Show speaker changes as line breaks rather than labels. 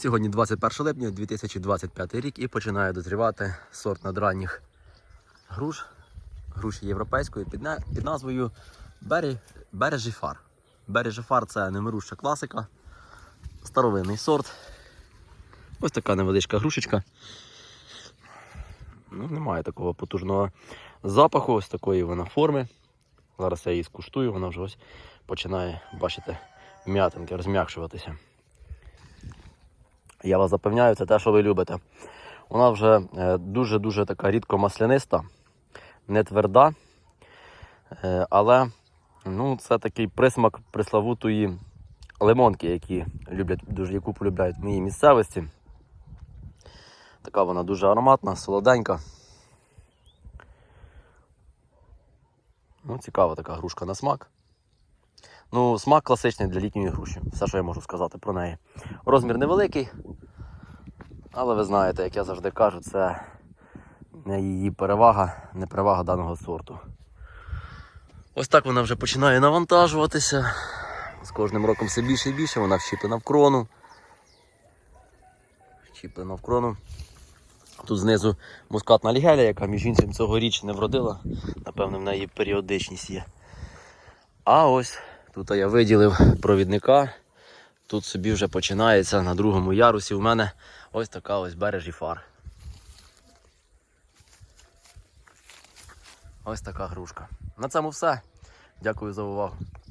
Сьогодні 21 липня 2025 рік і починає дозрівати сорт надранніх груш. Груші європейської під, на- під назвою Бері, Бережіфар. Бережіфар це немируща класика, старовинний сорт. Ось така невеличка грушечка. Ну, немає такого потужного запаху, ось такої вона форми. Зараз я її скуштую, вона вже ось починає, бачите, м'ятинки розм'якшуватися. Я вас запевняю, це те, що ви любите. Вона вже е, дуже-дуже така рідко масляниста, не тверда. Е, Але ну, це такий присмак приславутої лимонки, які люблять, дуже, яку полюбляють в моїй місцевості. Така вона дуже ароматна, солоденька. Ну, цікава така грушка на смак. Ну, смак класичний для літньої груші. Все, що я можу сказати про неї. Розмір невеликий, але ви знаєте, як я завжди кажу, це не її перевага, не перевага даного сорту. Ось так вона вже починає навантажуватися. З кожним роком все більше і більше, вона вщіплена в крону. Вщіплена в крону. Тут знизу мускатна лігеля, яка між іншим цьогоріч не вродила. Напевно, в неї періодичність є. А ось тут я виділив провідника. Тут собі вже починається на другому ярусі. У мене ось така ось бережі фар. Ось така грушка. На цьому все. Дякую за увагу.